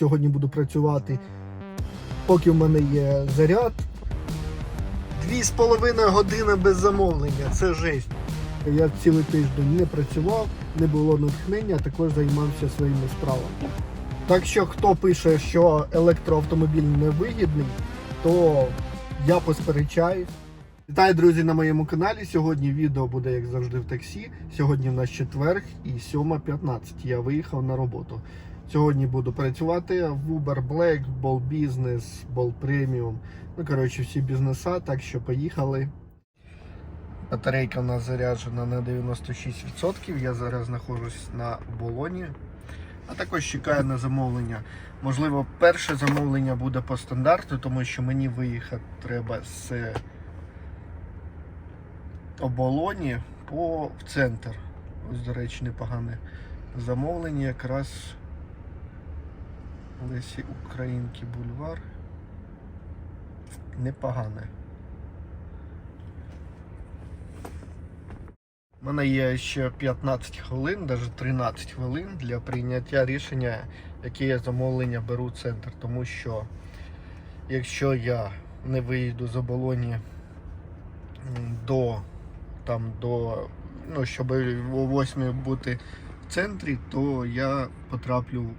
сьогодні буду працювати, поки в мене є заряд. Дві з половиною години без замовлення. Це жесть. Я цілий тиждень не працював, не було натхнення, також займався своїми справами. Так що хто пише, що електроавтомобіль невигідний, то я посперечаюсь. Вітаю, друзі, на моєму каналі. Сьогодні відео буде, як завжди, в таксі. Сьогодні в нас четверг і 7.15. Я виїхав на роботу. Сьогодні буду працювати в Uber Black, Ball Business, Ball Premium. Ну, коротше, всі бізнеса, так що поїхали. Батарейка у нас заряджена на 96%. Я зараз знаходжусь на болоні. А також чекаю на замовлення. Можливо, перше замовлення буде по стандарту, тому що мені виїхати треба з оболоні по в центр. Ось, до речі, непогане замовлення якраз Лесі Українки бульвар. Непогане. У мене є ще 15 хвилин, навіть 13 хвилин для прийняття рішення, яке я замовлення беру в центр. Тому що якщо я не виїду з оболоні до там до ну, щоб о 8 бути в центрі, то я потраплю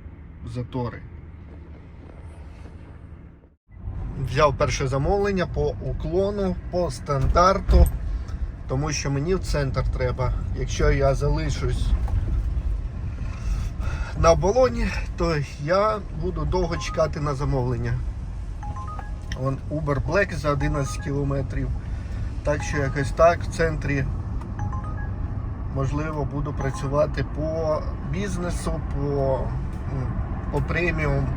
в затори. Взяв перше замовлення по уклону, по стандарту, тому що мені в центр треба. Якщо я залишусь на оболоні, то я буду довго чекати на замовлення. Вон Uber Black за 11 кілометрів. Так що якось так в центрі можливо буду працювати по бізнесу, по, по преміум.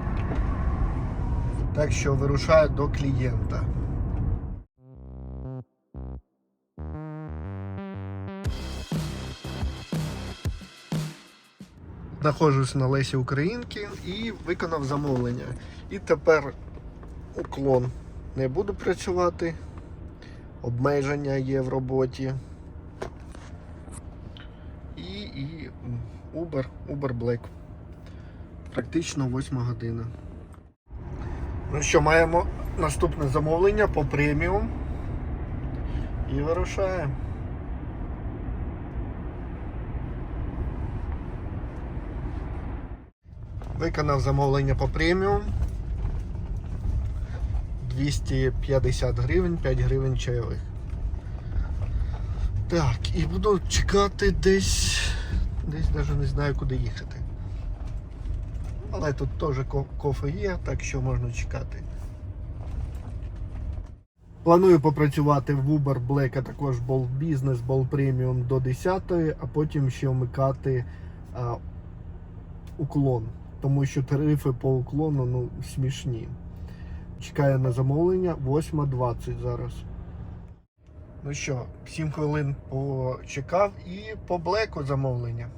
Так що вирушаю до клієнта. Знаходжусь на Лесі Українки і виконав замовлення. І тепер уклон не буду працювати обмеження є в роботі. І, і Uber, Uber Black. Практично 8 година. Ну що, маємо наступне замовлення по преміум. І вирушаємо. Виконав замовлення по преміум. 250 гривень, 5 гривень чайових. Так, і буду чекати десь. Десь навіть не знаю куди їхати. Але тут теж кофе є, так що можна чекати. Планую попрацювати в Uber Black, а також Bolt Business, Bolt Premium до 10, а потім ще вмикати а, уклон. Тому що тарифи по уклону ну, смішні. Чекаю на замовлення 8.20 зараз. Ну що, 7 хвилин почекав і по блеку замовлення.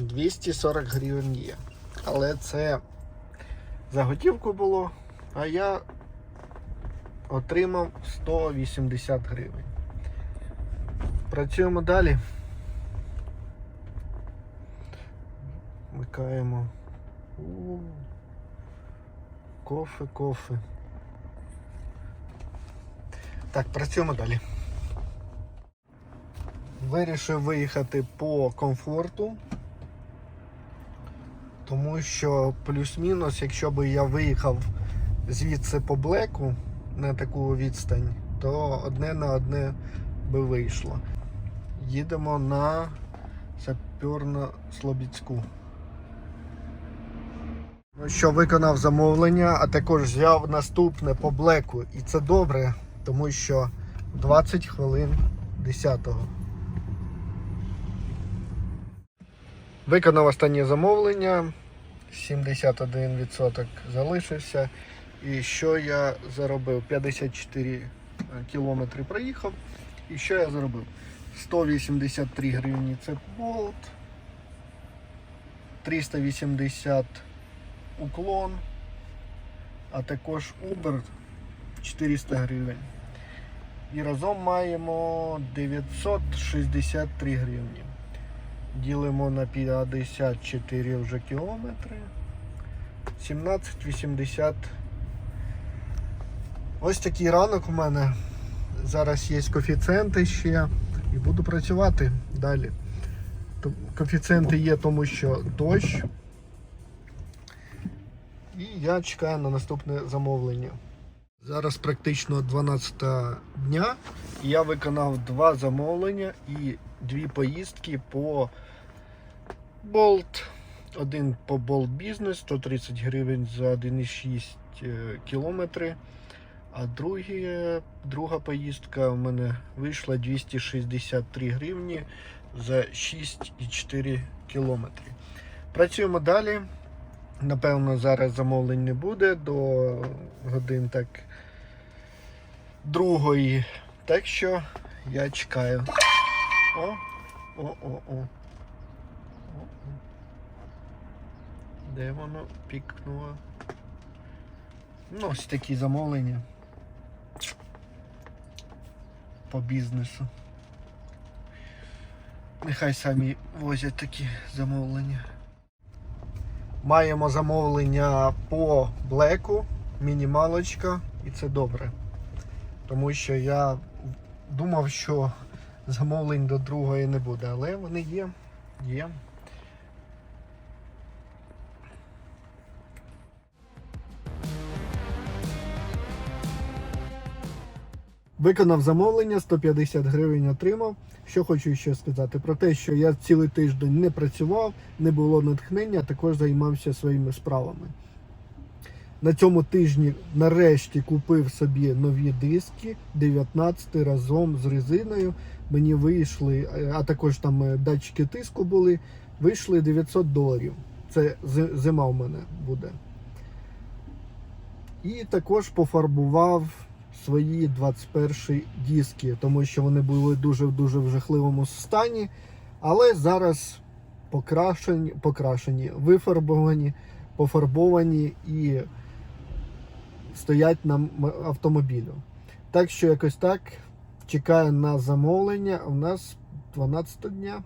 «240 гривень є. Але це за готівку було, а я отримав 180 гривень. Працюємо далі. Вмикаємо. Кофе, кофе. Так, працюємо далі. Вирішив виїхати по комфорту. Тому що плюс-мінус, якщо би я виїхав звідси по блеку на таку відстань, то одне на одне би вийшло. Їдемо на Саперно-Слобідську. Ну що, виконав замовлення, а також взяв наступне по блеку. І це добре, тому що 20 хвилин 10-го. Виконав останнє замовлення. 71% залишився. І що я заробив? 54 кілометри проїхав. І що я заробив? 183 гривні це болт. 380 уклон, а також Uber 400 гривень. І разом маємо 963 гривні. Ділимо на 54 вже кілометри. 17,80. Ось такий ранок у мене. Зараз є коефіцієнти ще і буду працювати далі. Коефіцієнти є, тому що дощ. І я чекаю на наступне замовлення. Зараз практично 12 дня. І я виконав два замовлення і дві поїздки по Bolt. Один по Bolt Business 130 гривень за 1,6 е, кілометри. А другі, друга поїздка у мене вийшла 263 гривні за 6,4 кілометри. Працюємо далі. Напевно, зараз замовлень не буде до годин так другої. Так що я чекаю. О, о. О, о. Де воно пікнуло? Ну, ось такі замовлення по бізнесу. Нехай самі возять такі замовлення. Маємо замовлення по блеку, мінімалочка, і це добре. Тому що я думав, що замовлень до другої не буде, але вони є. Є. Виконав замовлення, 150 гривень отримав. Що хочу ще сказати про те, що я цілий тиждень не працював, не було натхнення, також займався своїми справами. На цьому тижні нарешті купив собі нові диски 19 разом з резиною. Мені вийшли, а також там е, датчики тиску були, вийшли 900 доларів. Це зима в мене буде. І також пофарбував свої 21 диски, тому що вони були дуже-дуже в жахливому стані. Але зараз покрашені, покрашені, вифарбовані, пофарбовані і стоять на автомобілю. Так що якось так чекаю на замовлення. У нас 12 дня.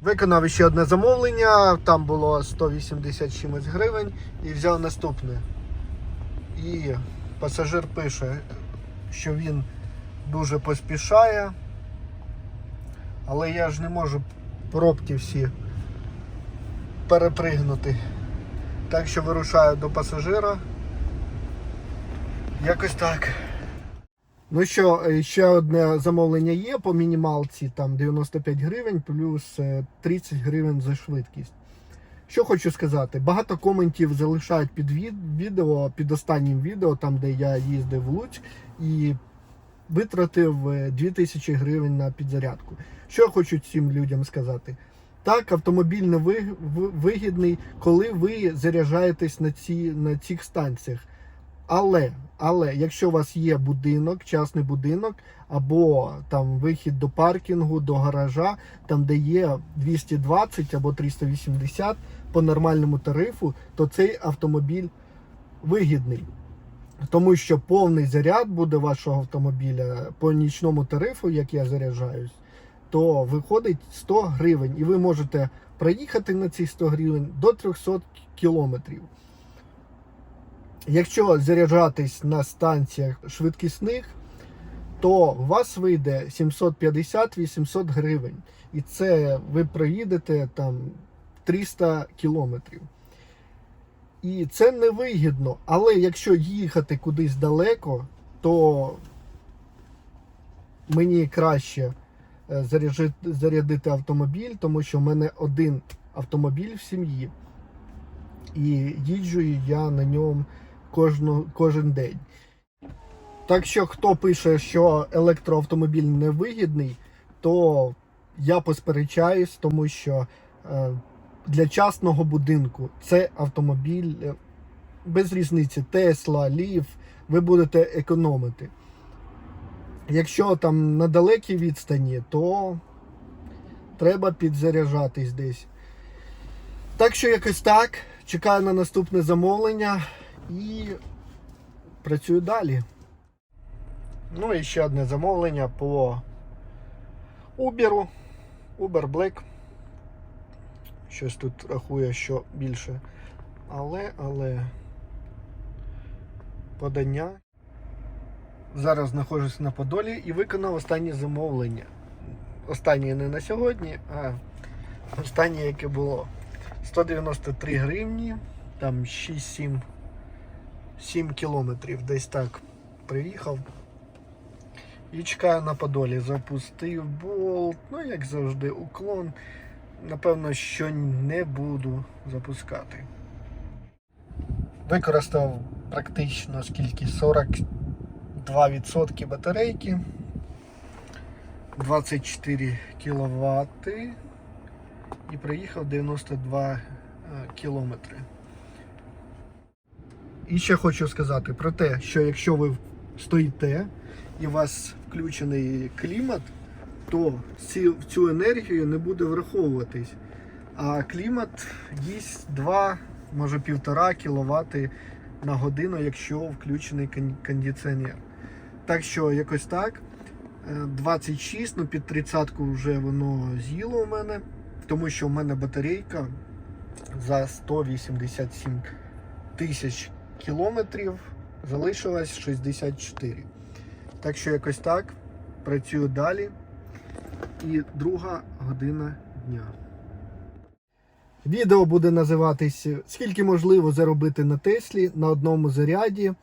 Виконав ще одне замовлення, там було 180 чимось гривень і взяв наступне. І пасажир пише, що він дуже поспішає, але я ж не можу пробки всі перепригнути. Так що вирушаю до пасажира. Якось так. Ну що, е, ще одне замовлення є по мінімалці, там 95 гривень плюс е, 30 гривень за швидкість. Що хочу сказати, багато коментів залишають під відео, під останнім відео, там де я їздив в Луцьк і витратив е, 2000 гривень на підзарядку. Що я хочу цим людям сказати? Так, автомобіль не ви- ви- вигідний, коли ви заряджаєтесь на, ці, на цих станціях. Але, але якщо у вас є будинок, частний будинок, або там вихід до паркінгу, до гаража, там де є 220 або 380 по нормальному тарифу, то цей автомобіль вигідний. Тому що повний заряд буде вашого автомобіля по нічному тарифу, як я заряджаюсь, то виходить 100 гривень. І ви можете проїхати на ці 100 гривень до 300 кілометрів. Якщо заряджатись на станціях швидкісних, то у вас вийде 750-800 гривень. І це ви проїдете там 300 кілометрів. І це невигідно. Але якщо їхати кудись далеко, то мені краще е, зарядити автомобіль, тому що в мене один автомобіль в сім'ї. І їжджу я на ньому кожну, кожен день. Так що, хто пише, що електроавтомобіль невигідний, то я посперечаюсь, тому що е, для частного будинку це автомобіль е, без різниці Тесла, Лів, ви будете економити. Якщо там на далекій відстані, то треба підзаряджатись десь. Так що якось так. Чекаю на наступне замовлення і працюю далі. Ну і ще одне замовлення по Uber. Uber Black. Щось тут рахує, що більше. Але, але подання. Зараз знаходжусь на Подолі і виконав останнє замовлення. Останнє не на сьогодні, а останнє, яке було. 193 гривні, там 6-7 7 кілометрів десь так приїхав. І чекаю на Подолі. Запустив болт, ну як завжди, уклон. Напевно, що не буду запускати. Використав практично скільки 42% батарейки. 24 кВт і приїхав 92 е, кілометри. І ще хочу сказати про те, що якщо ви стоїте і у вас включений клімат, то цю енергію не буде враховуватись. А клімат їсть 2, може 1,5 кВт на годину, якщо включений кондиціонер. Так що якось так. Е, 26, ну під 30 вже воно з'їло у мене, тому що в мене батарейка за 187 тисяч кілометрів залишилось 64. Так що якось так. Працюю далі. І друга година дня. Відео буде називатись Скільки можливо заробити на Теслі на одному заряді.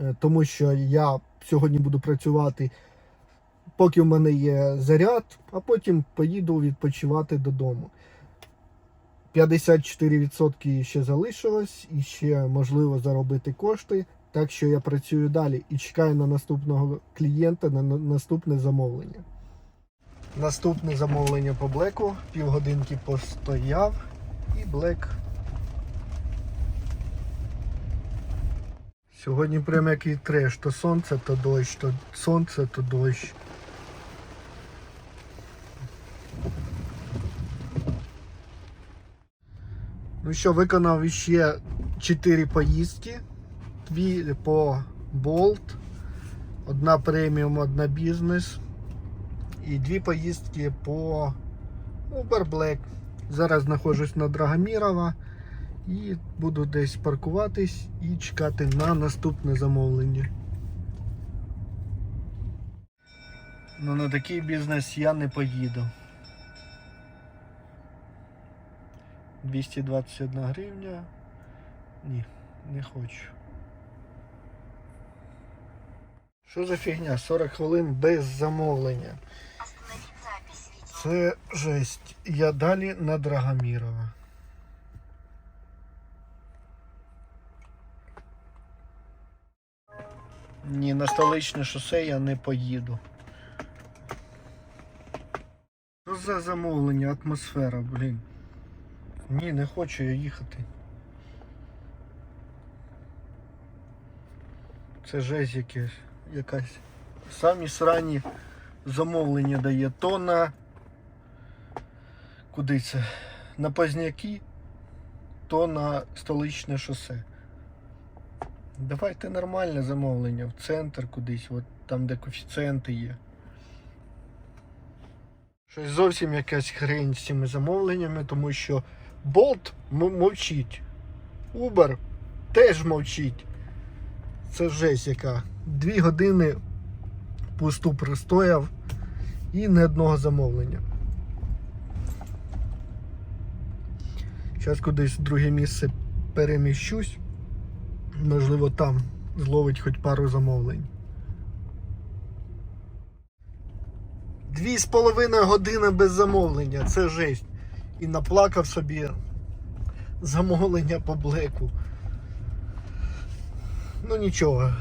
Е, Тому що я сьогодні буду працювати, поки в мене є заряд, а потім поїду відпочивати додому. 54% ще залишилось і ще можливо заробити кошти. Так що я працюю далі і чекаю на наступного клієнта, на на- наступне замовлення. Наступне замовлення по блеку. Півгодинки постояв і блек. Сьогодні прям який треш. То сонце, то дощ, то сонце, то дощ. Ну що, виконав іще 4 поїздки. Дві по Bolt, одна преміум, одна бізнес. І дві поїздки по Uber Black. Зараз знаходжусь на Драгомірова і буду десь паркуватись і чекати на наступне замовлення. Ну на такий бізнес я не поїду. 221 гривня. Ні, не хочу. Що за фігня? 40 хвилин без замовлення. Це жесть. Я далі на Драгомірова. Ні, на столичне шосе я не поїду. Що за замовлення, атмосфера, блін. Ні, не хочу я їхати. Це жесть якесь, якась. Самі срані замовлення дає то на куди це? На Позняки, то на столичне шосе. Давайте нормальне замовлення в центр кудись, от там, де коефіцієнти є. Щось зовсім якась хрень з цими замовленнями, тому що М- мовчить. Uber теж мовчить. Це жесть яка. Дві години пусту простояв і не одного замовлення. Зараз кудись в друге місце переміщусь. Можливо, там зловить хоч пару замовлень. Дві з половиною години без замовлення. Це жесть. І наплакав собі замовлення по блеку. Ну нічого.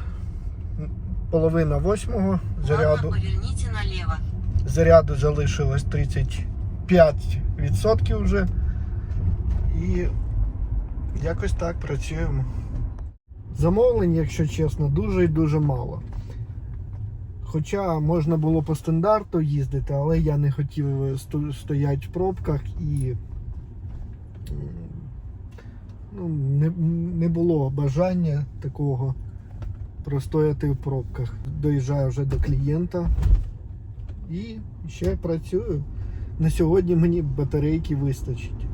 Половина восьмого заряду. Заряду залишилось 35% вже. І якось так працюємо. Замовлень, якщо чесно, дуже і дуже мало. Хоча можна було по стандарту їздити, але я не хотів сто- стояти в пробках і ну, не, не було бажання такого. простояти в пробках. Доїжджаю вже до клієнта і ще працюю. На сьогодні мені батарейки вистачить.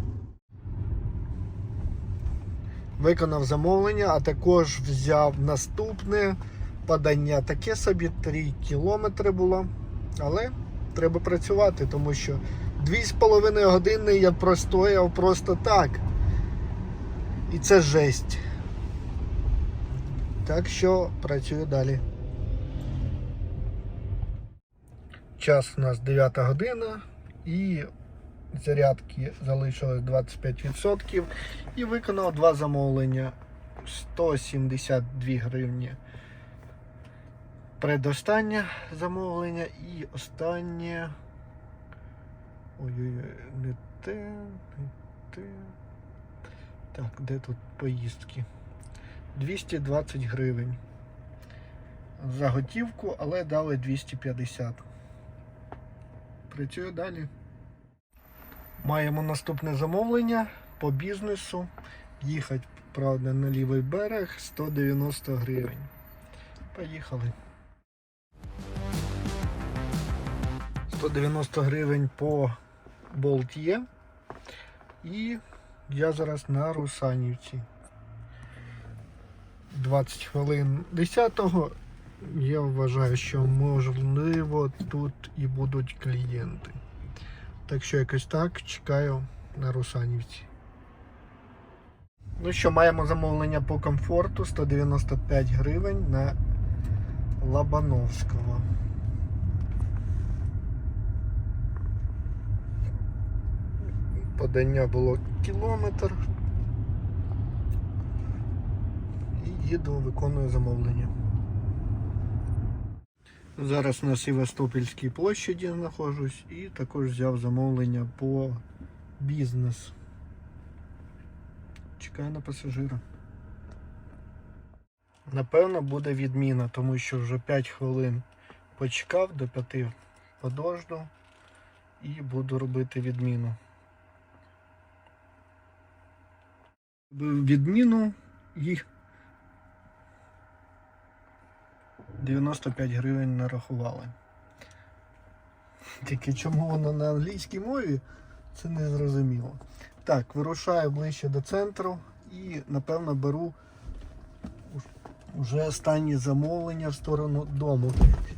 Виконав замовлення, а також взяв наступне подання. Таке собі 3 кілометри було. Але треба працювати, тому що 2,5 години я простояв просто так. І це жесть. Так що працюю далі. Час у нас 9 година і зарядки залишилось 25% і виконав два замовлення 172 гривні. Предостаннє замовлення і останнє. Ой-ой-ой, не те, не те. Так, де тут поїздки? 220 гривень. За готівку, але дали 250. Працюю далі. Маємо наступне замовлення по бізнесу. Їхати, правда, на лівий берег 190 гривень. Поїхали. 190 гривень по болт. І я зараз на Русанівці. 20 хвилин 10-го. Я вважаю, що можливо тут і будуть клієнти. Так що якось так чекаю на Русанівці. Ну що, маємо замовлення по комфорту 195 гривень на Лабановського. Подання було кілометр. І їду, виконую замовлення. Зараз на Севастопольській площаді знаходжусь і також взяв замовлення по бізнес. Чекаю на пасажира. Напевно, буде відміна, тому що вже 5 хвилин почекав до 5 подожду і буду робити відміну. Відміну і 95 гривень нарахували. Тільки чому воно на англійській мові, це не зрозуміло. Так, вирушаю ближче до центру і напевно беру вже останні замовлення в сторону дому.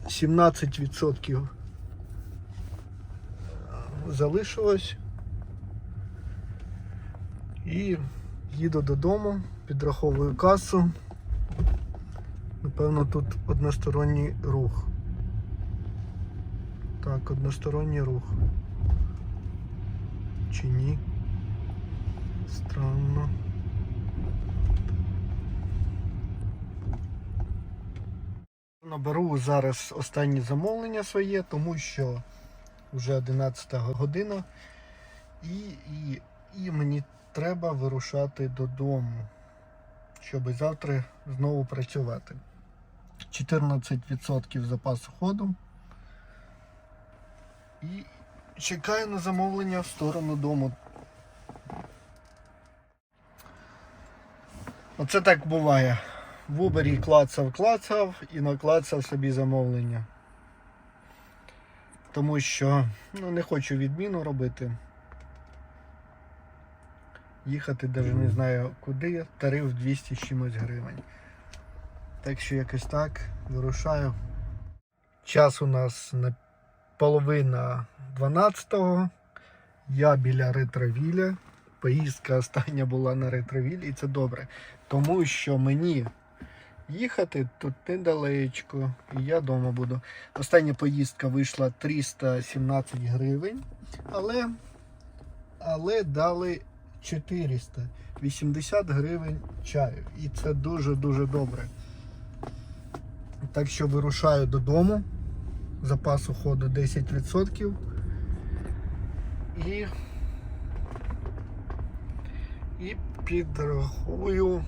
17% залишилось. І їду додому, підраховую касу. Напевно, тут односторонній рух. Так, односторонній рух. Чи ні? Странно. Наберу зараз останнє замовлення своє, тому що вже 11 година і, і, і мені треба вирушати додому, щоб завтра знову працювати. 14% запасу ходу. І чекаю на замовлення в сторону дому. Оце так буває. В Uber клацав, клацав і наклацав собі замовлення. Тому що ну, не хочу відміну робити. Їхати навіть не знаю куди, тариф 200 з чимось гривень. Так що якось так вирушаю. Час у нас на половина 12-го. Я біля ретровіля. Поїздка остання була на ретровілі і це добре. Тому що мені їхати тут недалечко, і я вдома буду. Остання поїздка вийшла 317 гривень, але, але дали 400. 80 гривень чаю. І це дуже-дуже добре. Так що вирушаю додому. Запасу ходу 10%. І, і підрахую,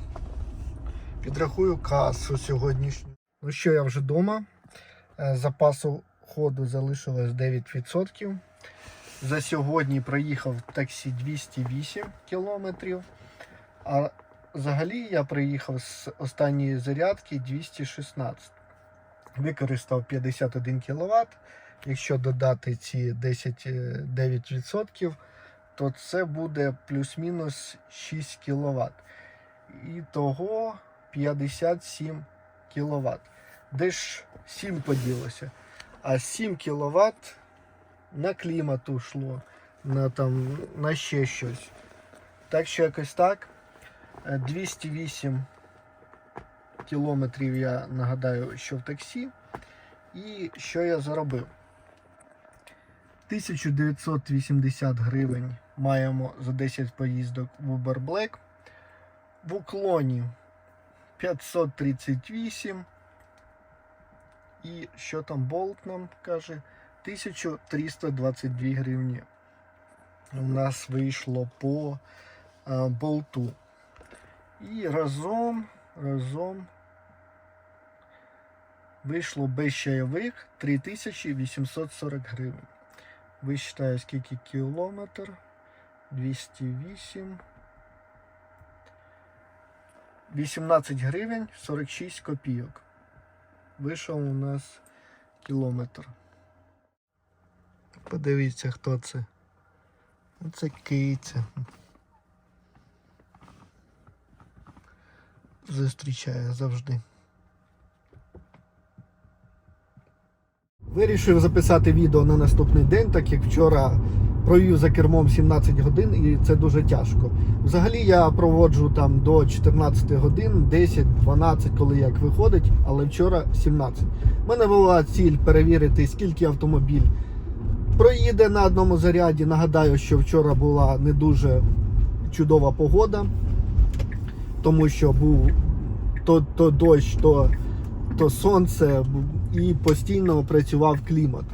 підрахую касу сьогоднішню. Ну що, я вже вдома. Е, Запасу ходу залишилось 9%. За сьогодні проїхав в таксі 208 кілометрів. А взагалі я приїхав з останньої зарядки 216. Використав 51 кВт. Якщо додати ці 10, е, 9%, то це буде плюс-мінус 6 кВт. І того 57 кВт. Де ж 7 поділося? А 7 кВт на клімат ушло, на, там, на ще щось. Так що якось так. Е, 208 кілометрів я нагадаю, що в таксі. І що я заробив? 1980 гривень маємо за 10 поїздок в Uber Black. В уклоні 538. І що там болт нам каже? 1322 гривні. У нас вийшло по а, болту. І разом, разом вийшло без чайових 3840 гривень. Вичитаю, скільки кілометр. 208. 18 гривень 46 копійок. Вийшов у нас кілометр. Подивіться, хто це. Це киця. Зустрічає завжди. Вирішив записати відео на наступний день, так як вчора провів за кермом 17 годин і це дуже тяжко. Взагалі я проводжу там до 14 годин, 10-12, коли як виходить, але вчора 17. У мене була ціль перевірити, скільки автомобіль проїде на одному заряді. Нагадаю, що вчора була не дуже чудова погода, тому що був то, то дощ, то, то сонце і постійно працював клімат.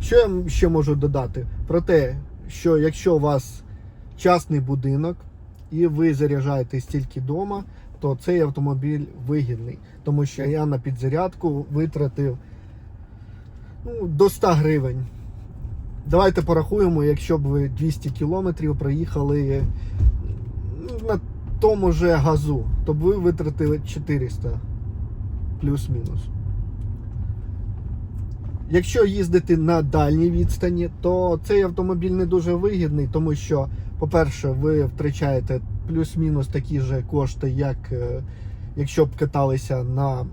Що я ще можу додати? Про те, що якщо у вас частний будинок і ви заряджаєтесь тільки вдома, то цей автомобіль вигідний. Тому що я на підзарядку витратив ну, до 100 гривень. Давайте порахуємо, якщо б ви 200 кілометрів проїхали ну, на тому же газу, то б ви витратили 400 плюс-мінус. Якщо їздити на дальній відстані, то цей автомобіль не дуже вигідний, тому що, по-перше, ви втрачаєте плюс-мінус такі ж кошти, як е, якщо б каталися на,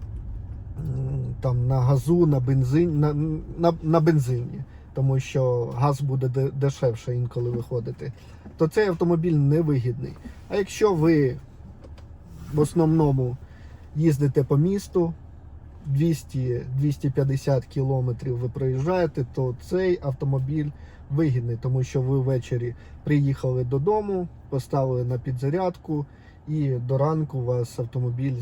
там, на газу, на бензин, на, на, на бензині, тому що газ буде дешевше інколи виходити, то цей автомобіль не вигідний. А якщо ви в основному їздите по місту, 200-250 кілометрів ви проїжджаєте, то цей автомобіль вигідний, тому що ви ввечері приїхали додому, поставили на підзарядку, і до ранку у вас автомобіль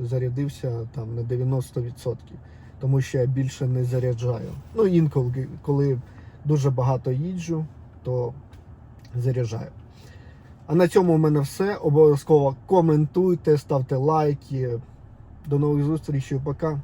зарядився там на 90%. Тому що я більше не заряджаю. Ну, інколи, коли дуже багато їжджу, то заряджаю. А на цьому у мене все. Обов'язково коментуйте, ставте лайки. До нових зустрічей, пока.